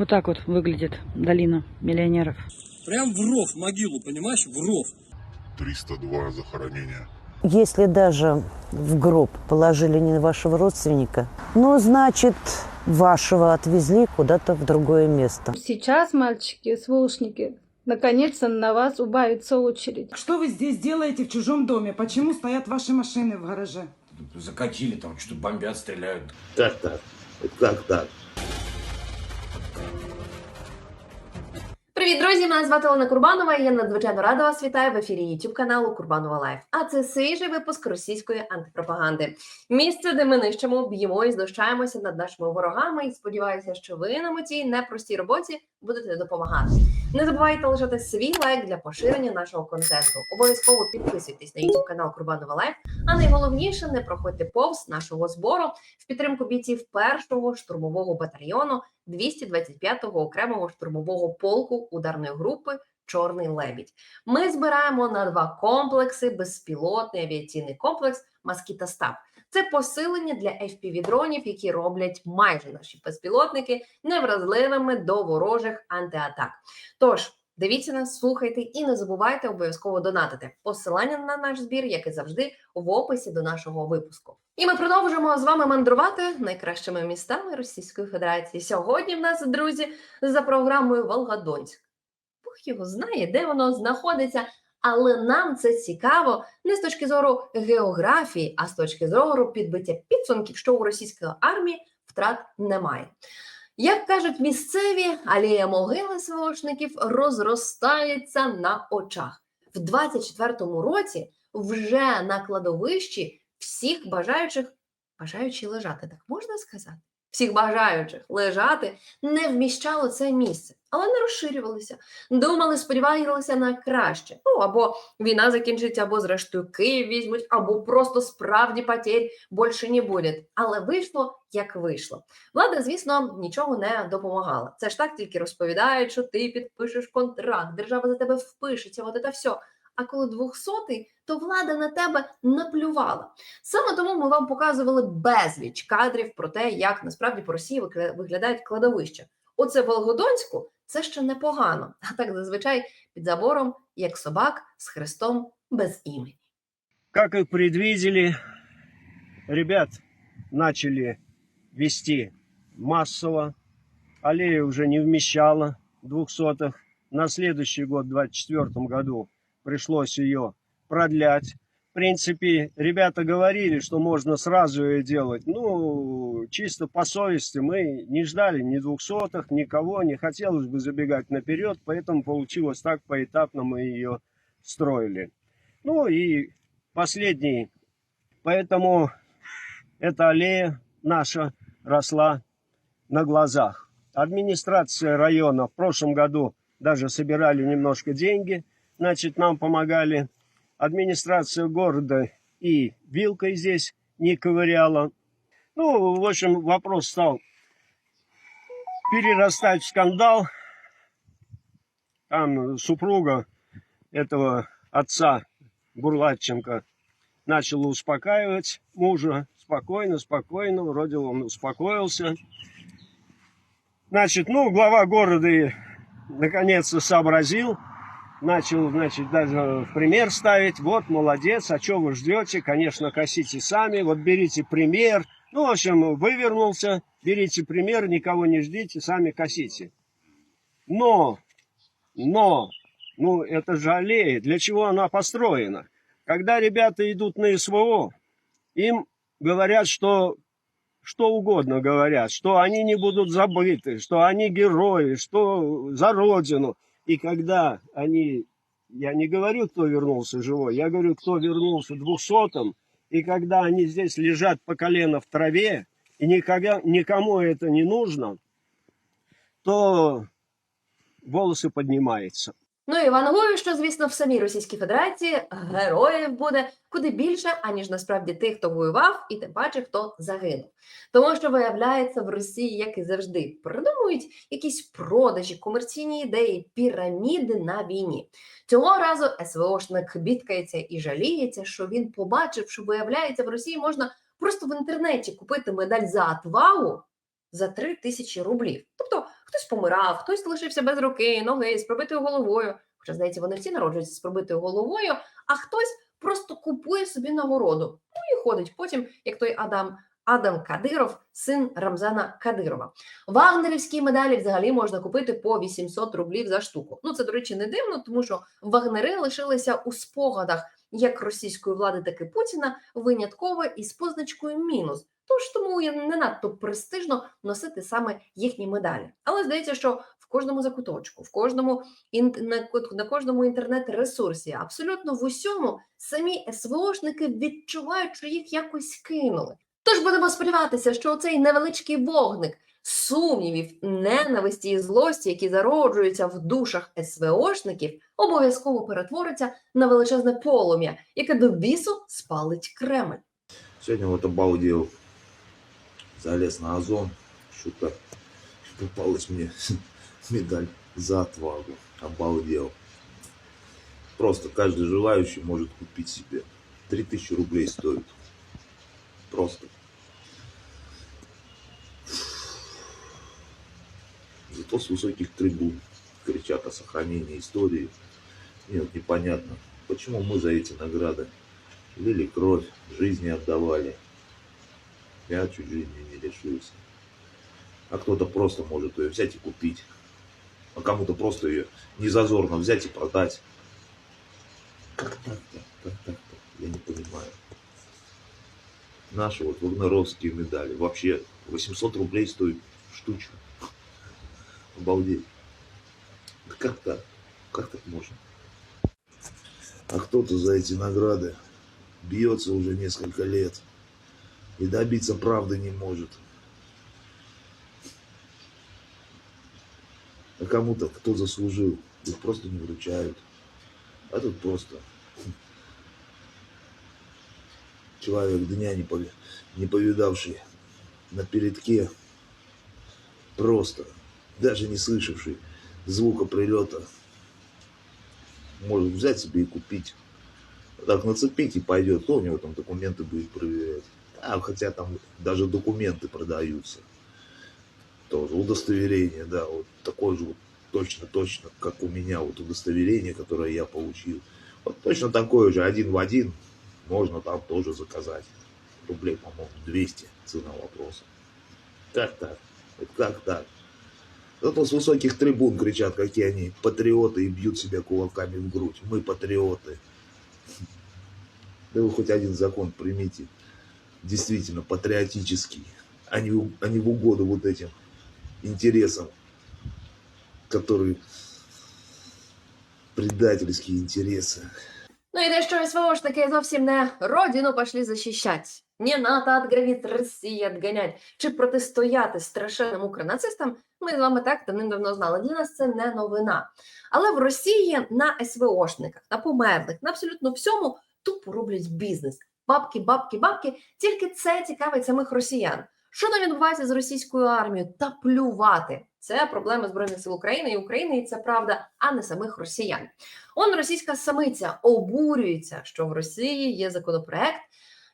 Вот так вот выглядит долина миллионеров. Прям в ров могилу, понимаешь? В ров. 302 захоронения. Если даже в гроб положили не вашего родственника, ну, значит, вашего отвезли куда-то в другое место. Сейчас, мальчики, сволочники, наконец-то на вас убавится очередь. Что вы здесь делаете в чужом доме? Почему стоят ваши машины в гараже? Закатили, там что-то бомбят, стреляют. Как так? Как так? Привіт, друзі! Мене звати Олена Курбанова. і Я надзвичайно рада вас вітаю в ефірі YouTube каналу Курбанова Лайф. А це свіжий випуск російської антипропаганди. Місце, де ми нищимо, б'ємо і знущаємося над нашими ворогами. І сподіваюся, що ви нам у цій непростій роботі будете допомагати. Не забувайте лишати свій лайк для поширення нашого контенту. Обов'язково підписуйтесь на YouTube канал Курбанова Лайф. А найголовніше не проходьте повз нашого збору в підтримку бійців першого штурмового батальйону 225-го окремого штурмового полку ударної групи Чорний лебідь. Ми збираємо на два комплекси: безпілотний авіаційний комплекс Маскіта Стаб. Це посилення для FPV-дронів, які роблять майже наші безпілотники невразливими до ворожих антиатак. Тож. Дивіться нас, слухайте і не забувайте обов'язково донатити. Посилання на наш збір, як і завжди, в описі до нашого випуску. І ми продовжимо з вами мандрувати найкращими містами Російської Федерації. Сьогодні в нас, друзі, за програмою Волгодонськ. Бог його знає, де воно знаходиться, але нам це цікаво не з точки зору географії, а з точки зору підбиття підсумків, що у російської армії втрат немає. Як кажуть місцеві, алея могили сволочників розростається на очах. В 24-му році вже на кладовищі всіх бажаючих, бажаючи лежати, так можна сказати? Всіх бажаючих лежати не вміщало це місце, але не розширювалися. Думали, сподівалися на краще. Ну або війна закінчиться, або зрештою Київ візьмуть, або просто справді потерь більше не буде. Але вийшло як вийшло. Влада, звісно, нічого не допомагала. Це ж так тільки розповідають, що ти підпишеш контракт, держава за тебе впишеться, от це все. А коли двохсотий, то влада на тебе наплювала. Саме тому ми вам показували безліч кадрів про те, як насправді по Росії виглядають кладовища. Оце в Волгодонську це ще непогано, а так зазвичай під забором, як собак з хрестом без імені. Как и предвидели, ребят начали вести массово. Аллея уже не вмещала двухсотых. На следующий год, в 2024 году, пришлось ее продлять. В принципе, ребята говорили, что можно сразу ее делать. Ну, чисто по совести мы не ждали ни двухсотых, никого, не хотелось бы забегать наперед, поэтому получилось так, поэтапно мы ее строили. Ну и последний. Поэтому эта аллея наша росла на глазах. Администрация района в прошлом году даже собирали немножко деньги, значит, нам помогали. Администрация города и вилкой здесь не ковыряла. Ну, в общем, вопрос стал перерастать в скандал. Там супруга этого отца Бурлатченко начала успокаивать мужа. Спокойно, спокойно. Вроде он успокоился. Значит, ну, глава города наконец-то сообразил. Начал, значит, даже в пример ставить. Вот, молодец, а что вы ждете? Конечно, косите сами. Вот берите пример. Ну, в общем, вывернулся. Берите пример, никого не ждите, сами косите. Но, но, ну, это же аллея. Для чего она построена? Когда ребята идут на СВО, им говорят, что что угодно говорят, что они не будут забыты, что они герои, что за родину. И когда они, я не говорю, кто вернулся живой, я говорю, кто вернулся двухсотым, и когда они здесь лежат по колено в траве, и никогда, никому это не нужно, то волосы поднимаются. Ну і вангую, що звісно в самій Російській Федерації героїв буде куди більше, аніж насправді тих, хто воював, і тим паче хто загинув. Тому що виявляється в Росії, як і завжди, придумують якісь продажі, комерційні ідеї, піраміди на війні. Цього разу СВОшник бідкається і жаліється, що він побачив, що виявляється в Росії можна просто в інтернеті купити медаль за отвагу за 3 тисячі рублів. Хтось помирав, хтось лишився без руки, ноги, з пробитою головою. Хоча, здається, вони всі народжуються з пробитою головою, а хтось просто купує собі нагороду. Ну і ходить потім, як той Адам. Адам Кадиров, син Рамзана Кадирова. Вагнерівські медалі взагалі можна купити по 800 рублів за штуку. Ну це, до речі, не дивно, тому що вагнери лишилися у спогадах як російської влади, так і Путіна винятково із позначкою мінус. Тож тому не надто престижно носити саме їхні медалі. Але здається, що в кожному закуточку, в кожному на кожному інтернет-ресурсі, абсолютно в усьому самі СВОшники відчувають, що їх якось кинули. Тож будемо сподіватися, що цей невеличкий вогник сумнівів, ненависті і злості, які зароджуються в душах СВОшників, обов'язково перетвориться на величезне полум'я, яке до бісу спалить Кремль. Сегодня вот обалдел. Залез на озон. Что-то попалась мне медаль за отвагу. Обалдел. Просто каждый желающий может купить себе. 3000 рублей стоит. Просто. Зато с высоких трибун кричат о сохранении истории. Мне вот непонятно, почему мы за эти награды лили кровь, жизни отдавали. Я чуть жизни не лишился. А кто-то просто может ее взять и купить. А кому-то просто ее не зазорно взять и продать. Как так-то? Как так-то? Я не понимаю. Наши вот вагнеровские медали. Вообще 800 рублей стоит штучка. Обалдеть. Как так? Как так можно? А кто-то за эти награды бьется уже несколько лет и добиться правды не может. А кому-то, кто заслужил, их просто не вручают. А тут просто человек дня не повидавший на передке, просто, даже не слышавший звука прилета, может взять себе и купить так нацепить и пойдет, кто у него там документы будет проверять. А, хотя там даже документы продаются. Тоже удостоверение, да, вот такое же вот точно-точно, как у меня вот удостоверение, которое я получил. Вот точно такое же, один в один, можно там тоже заказать. Рублей, по-моему, 200 цена вопроса. Как так? Вот как так? Зато с высоких трибун кричат, какие они патриоты и бьют себя кулаками в грудь. Мы патриоты. Да вы хоть один закон примите, действительно патриотический, а не, в- а не в угоду вот этим интересам, которые предательские интересы. Ну і те, що СВОшники зовсім не родину пошли защищать, не НАТО от границ Росії отгонять, чи протистояти страшенним укронацистам, ми з вами так давним-давно знали. Для нас це не новина. Але в Росії на СВОшниках, на померлих, на абсолютно всьому тупо роблять бізнес. Бабки, бабки, бабки. Тільки це цікавить самих росіян. Що там відбувається з російською армією? Та плювати. Це проблема Збройних сил України і України, і це правда, а не самих росіян. Он російська самиця обурюється, що в Росії є законопроект,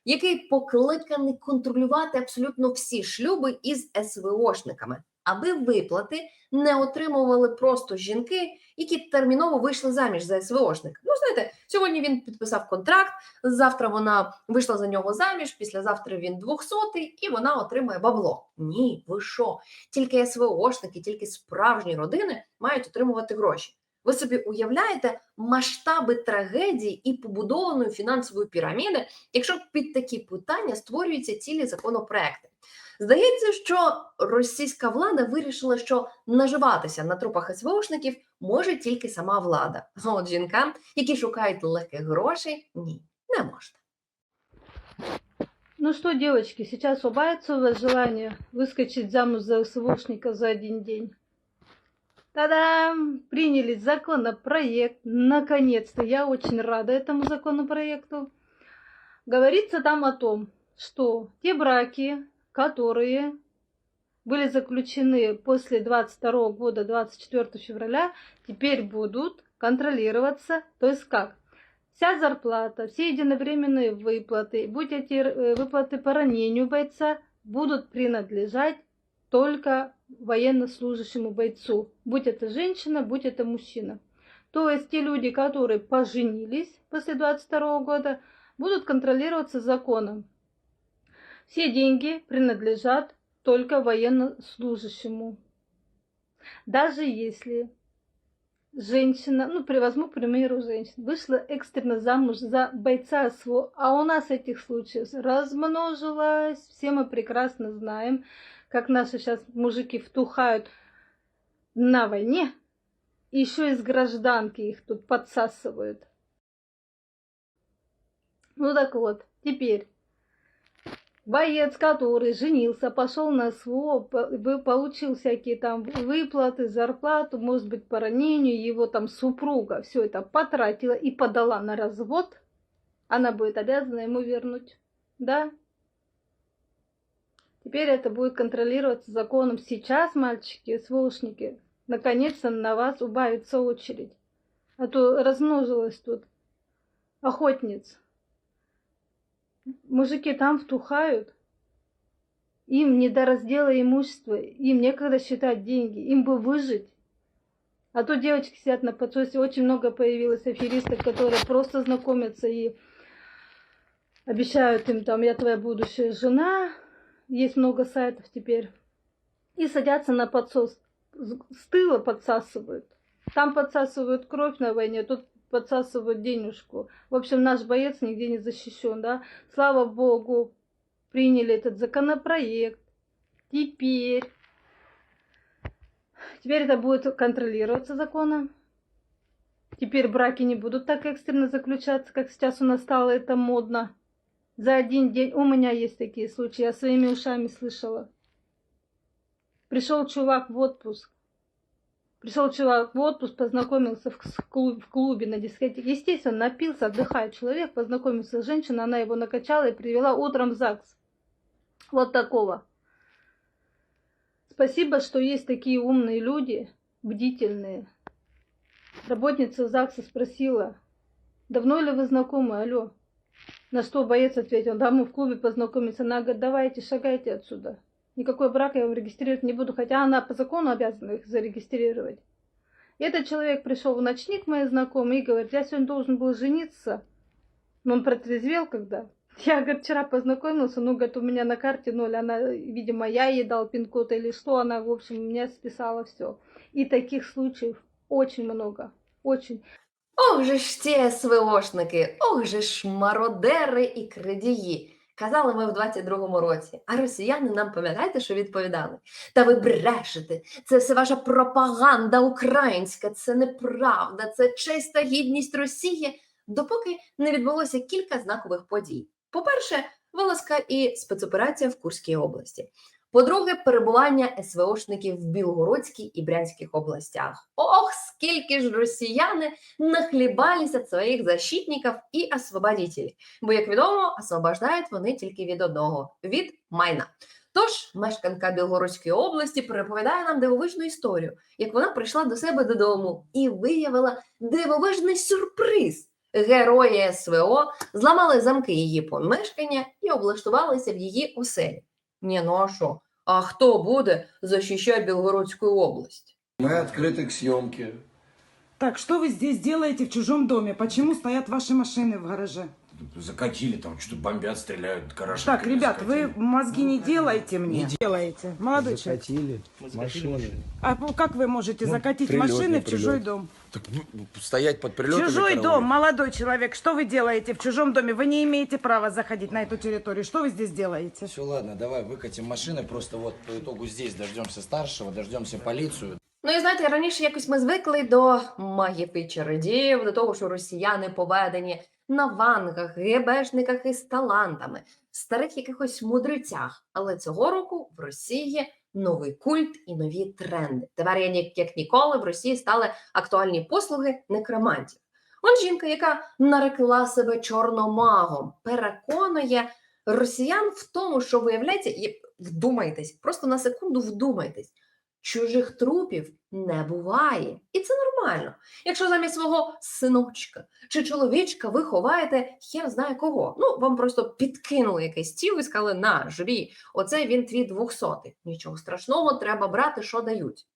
який покликаний контролювати абсолютно всі шлюби із СВОшниками, аби виплати не отримували просто жінки, які терміново вийшли заміж за СВОшника. Ну, знаєте, сьогодні він підписав контракт, завтра вона вийшла за нього заміж, післязавтра він 200 і вона отримує бабло. Ні, ви що? Тільки СВОшники, тільки справжні родини мають отримувати гроші. Ви собі уявляєте масштаби трагедії і побудованої фінансової піраміди, якщо під такі питання створюються цілі законопроекти. Здається, що російська влада вирішила, що наживатися на трупах СВОшників може тільки сама влада. А от жінкам, які шукають легких грошей, ні, не можна. Ну что, девочки, сейчас убавится у вас желание выскочить замуж за СВОшника за один день? Та-дам! Приняли законопроект. Наконец-то. Я очень рада этому законопроекту. Говорится там о том, что те браки, которые были заключены после 22 года, 24 февраля, теперь будут контролироваться. То есть как? Вся зарплата, все единовременные выплаты, будь эти э, выплаты по ранению бойца, будут принадлежать только военнослужащему бойцу, будь это женщина, будь это мужчина. То есть те люди, которые поженились после 22 года, будут контролироваться законом. Все деньги принадлежат только военнослужащему. Даже если женщина, ну, возьму, к примеру, женщина, вышла экстренно замуж за бойца СВО, а у нас этих случаев размножилось, все мы прекрасно знаем, как наши сейчас мужики втухают на войне, еще из гражданки их тут подсасывают. Ну так вот, теперь боец, который женился, пошел на СВО, получил всякие там выплаты, зарплату, может быть, по ранению, его там супруга все это потратила и подала на развод, она будет обязана ему вернуть. Да? Теперь это будет контролироваться законом. Сейчас, мальчики, СВОшники, наконец-то на вас убавится очередь. А то размножилась тут охотниц. Мужики там втухают. Им не до раздела имущества, им некогда считать деньги, им бы выжить. А то девочки сидят на подсосе, очень много появилось аферисток, которые просто знакомятся и обещают им там, я твоя будущая жена, есть много сайтов теперь, и садятся на подсос, с тыла подсасывают. Там подсасывают кровь на войне, тут подсасывают денежку. В общем, наш боец нигде не защищен, да. Слава богу, приняли этот законопроект. Теперь, теперь это будет контролироваться законом. Теперь браки не будут так экстренно заключаться, как сейчас у нас стало это модно. За один день. У меня есть такие случаи, я своими ушами слышала. Пришел чувак в отпуск. Пришел чувак в отпуск, познакомился в клубе на дискотеке. Естественно, напился, отдыхает человек, познакомился с женщиной, она его накачала и привела утром в ЗАГС. Вот такого. Спасибо, что есть такие умные люди, бдительные. Работница ЗАГСа спросила, давно ли вы знакомы, алло? На что боец ответил, да, мы в клубе познакомились. Она говорит, давайте, шагайте отсюда. Никакой брак я вам регистрировать не буду, хотя она по закону обязана их зарегистрировать. И этот человек пришел в ночник, мои знакомые, и говорит, я сегодня должен был жениться. Но он протрезвел когда. Я, говорит, вчера познакомился, ну, говорит, у меня на карте ноль, она, видимо, я ей дал пин-код или что, она, в общем, меня списала все. И таких случаев очень много, очень. Ох же ж ті СВОшники, ох же ж мародери і крадії. Казали ми в 22-му році, а росіяни нам пам'ятаєте, що відповідали? Та ви брешете, це все ваша пропаганда українська, це неправда, це чиста гідність Росії, допоки не відбулося кілька знакових подій. По-перше, вилазка і спецоперація в Курській області. По-друге, перебування СВОшників в Білгородській і Брянських областях. Ох, скільки ж росіяни нахлібались від своїх защитників і освободителей. Бо, як відомо, освобождають вони тільки від одного від майна. Тож мешканка Білгородської області переповідає нам дивовижну історію, як вона прийшла до себе додому і виявила дивовижний сюрприз. Герої СВО зламали замки її помешкання і облаштувалися в її оселі. Ні, ну а що? А хто буде захищати Білгородську область? Мы открыты к съемке. Так, что вы здесь делаете в чужом доме? Почему стоят ваши машины в гараже? Закатили там, что бомбят, стреляют, гараж. Так, открыли, ребят, вы закатили. мозги не делайте мне. делаете. Молодой человек. Закатили машины. А ну, как вы можете Ну, закатить машины не в чужой дом? Так, ну, стоять под прилетами. Чужой караулить. дом, молодой человек, что вы делаете в чужом доме? Вы не имеете права заходить на эту территорию. Что вы здесь делаете? Все, ладно, давай выкатим машины, просто вот по итогу здесь дождемся старшего, дождемся полицию. Ну і знаєте, раніше якось ми звикли до магів і чародіїв, до того, що росіяни поведені на вангах, ГБшниках із талантами, старих якихось мудрецях. Але цього року в Росії новий культ і нові тренди. Тепер я як ніколи в Росії стали актуальні послуги некромантів. Он жінка, яка нарекла себе чорномагом, переконує росіян в тому, що виявляється, і вдумайтесь, просто на секунду вдумайтесь. Чужих трупів не буває. І це нормально. Якщо замість свого синочка чи чоловічка ви ховаєте хер знає кого. Ну, вам просто підкинули якийсь тіло і сказали, на, живі, оце він твій двохсотий. Нічого страшного, треба брати, що дають.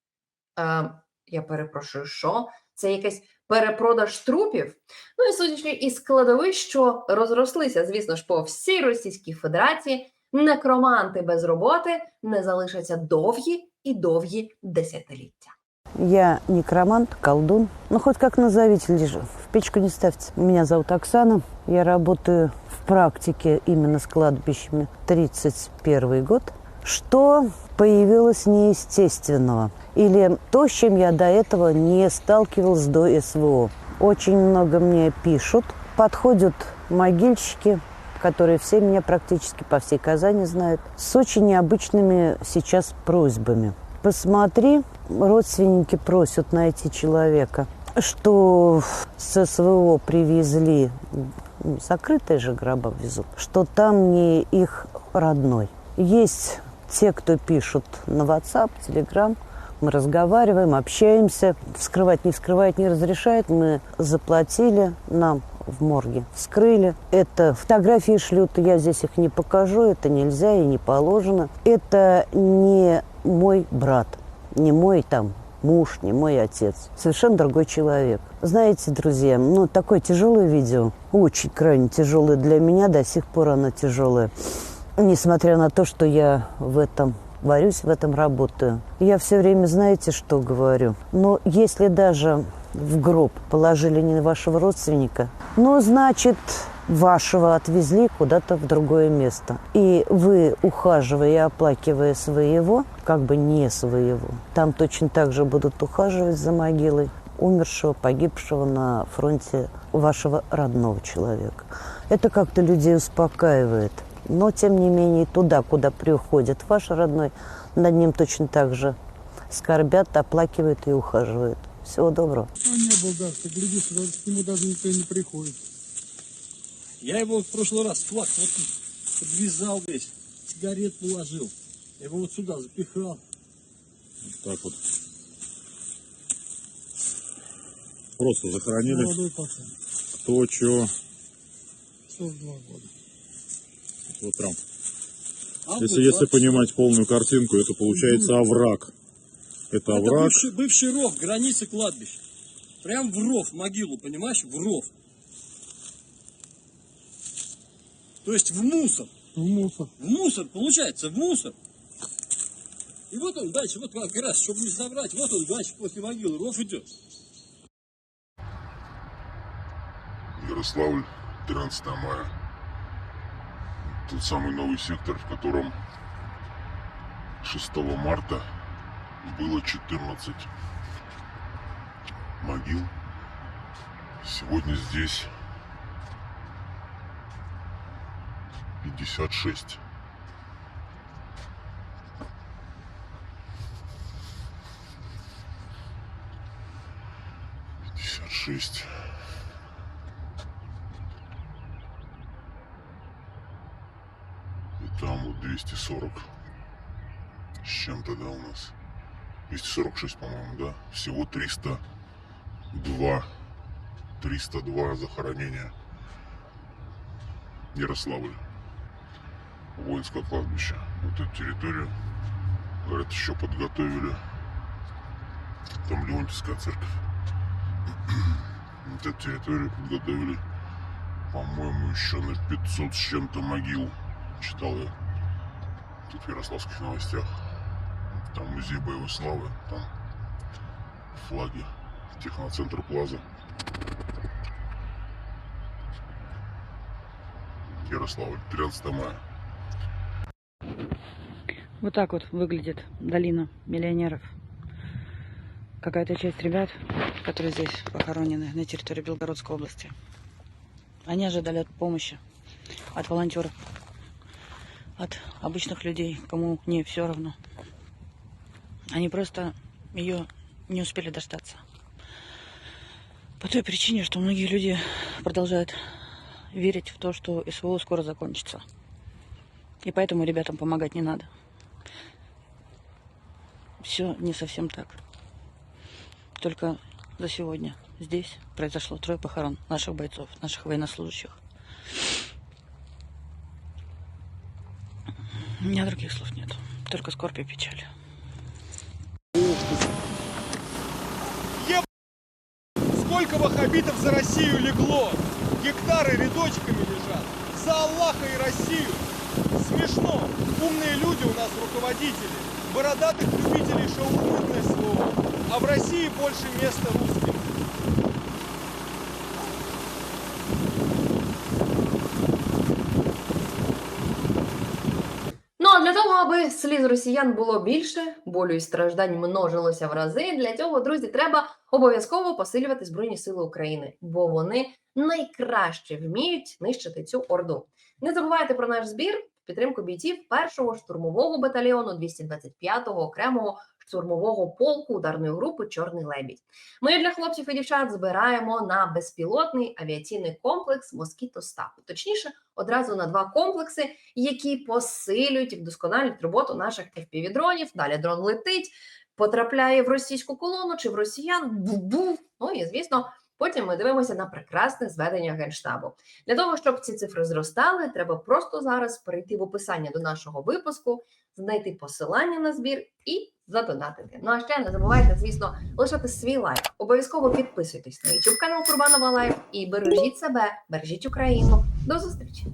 Е, я перепрошую, що? Це якийсь перепродаж трупів? Ну і судячи із складовищ, що розрослися, звісно ж, по всій Російській Федерації, некроманти без роботи не залишаться довгі і довгі десятиліття. Я некромант, колдун. Ну, хоть как назовите, лишь в печку не ставьте. Меня зовут Оксана. Я работаю в практике именно с кладбищами 31 год. Что появилось неестественного? Или то, с чем я до этого не сталкивалась до СВО? Очень много мне пишут. Подходят могильщики, которые все меня практически по всей Казани знают, с очень необычными сейчас просьбами. Посмотри, родственники просят найти человека, что с СВО привезли, м, закрытые же гроба везут, что там не их родной. Есть те, кто пишут на WhatsApp, Telegram, мы разговариваем, общаемся. Вскрывать не вскрывает, не разрешает. Мы заплатили нам в морге. Вскрыли. Это фотографии шлют, я здесь их не покажу. Это нельзя и не положено. Это не мой брат, не мой там муж, не мой отец. Совершенно другой человек. Знаете, друзья, ну, такое тяжелое видео, очень крайне тяжелое для меня, до сих пор оно тяжелое. Несмотря на то, что я в этом варюсь, в этом работаю. Я все время, знаете, что говорю? Но если даже в гроб положили не вашего родственника, ну, значит, вашего отвезли куда-то в другое место. И вы, ухаживая и оплакивая своего, как бы не своего, там точно так же будут ухаживать за могилой умершего, погибшего на фронте вашего родного человека. Это как-то людей успокаивает. Но, тем не менее, туда, куда приходит ваш родной, над ним точно так же скорбят, оплакивают и ухаживают. Всего доброго. Он не был, да, ты глядишь, к нему даже никто не приходит. Я его в прошлый раз флаг вот подвязал весь, сигарет положил. Я его вот сюда запихал. Так вот. Просто захоронили. Молодой пацан, Кто, чё. 42 года. Вот прям. А Если, вот если понимать полную картинку, это получается овраг. Это Это овраг. бывший, бывший ров, границы кладбища. Прям в ров, в могилу, понимаешь? В ров. То есть в мусор. В мусор. В мусор, получается, в мусор. И вот он дальше, вот как раз, чтобы не забрать, вот он дальше после могилы, ров идет. Ярославль, 13 мая. Тот самый новый сектор, в котором 6 марта было 14 могил. Сегодня здесь 56. Пятьдесят шесть. И там вот 240 с чем-то, да, у нас. 246, по-моему, да. Всего 302. 302 захоронения. Ярославль. Воинское кладбище. Вот эту территорию, говорят, еще подготовили. Там Леонтьевская церковь. Вот эту территорию подготовили, по-моему, еще на 500 с чем-то могил. Читал я тут в Ярославских новостях. Там музей боевой славы, там флаги техноцентра Плаза. Ярославль, 13 мая. Вот так вот выглядит долина миллионеров. Какая-то часть ребят, которые здесь похоронены на территории Белгородской области, они ожидали от помощи от волонтеров, от обычных людей, кому не все равно. Они просто ее не успели дождаться. По той причине, что многие люди продолжают верить в то, что СВО скоро закончится. И поэтому ребятам помогать не надо. все не совсем так. Только за сегодня здесь произошло трое похорон наших бойцов, наших военнослужащих. У меня других слов нет. Только скорбь и печаль. Ваххабитов за Россию легло? Гектары рядочками лежат. За Аллаха и Россию. Смешно. Умные люди у нас руководители. Бородатых любителей шаурмытное слово. А в России больше места русским. Аби сліз росіян було більше, болю і страждань множилося в рази. Для цього, друзі, треба обов'язково посилювати Збройні Сили України, бо вони найкраще вміють нищити цю орду. Не забувайте про наш збір підтримку бійців першого штурмового батальйону 225-го окремого штурмового полку ударної групи Чорний лебідь. Ми для хлопців і дівчат збираємо на безпілотний авіаційний комплекс Москіто Стапу, Точніше, одразу на два комплекси, які посилюють і вдосконалюють роботу наших FPV-дронів. Далі дрон летить, потрапляє в російську колону чи в росіян. Бу-бу. Ну і звісно, потім ми дивимося на прекрасне зведення генштабу. Для того щоб ці цифри зростали, треба просто зараз перейти в описання до нашого випуску, знайти посилання на збір і задонатити. Ну а ще не забувайте, звісно, лишати свій лайк. Обов'язково підписуйтесь на YouTube канал Курбанова Лайф і бережіть себе, бережіть Україну. До зустрічі!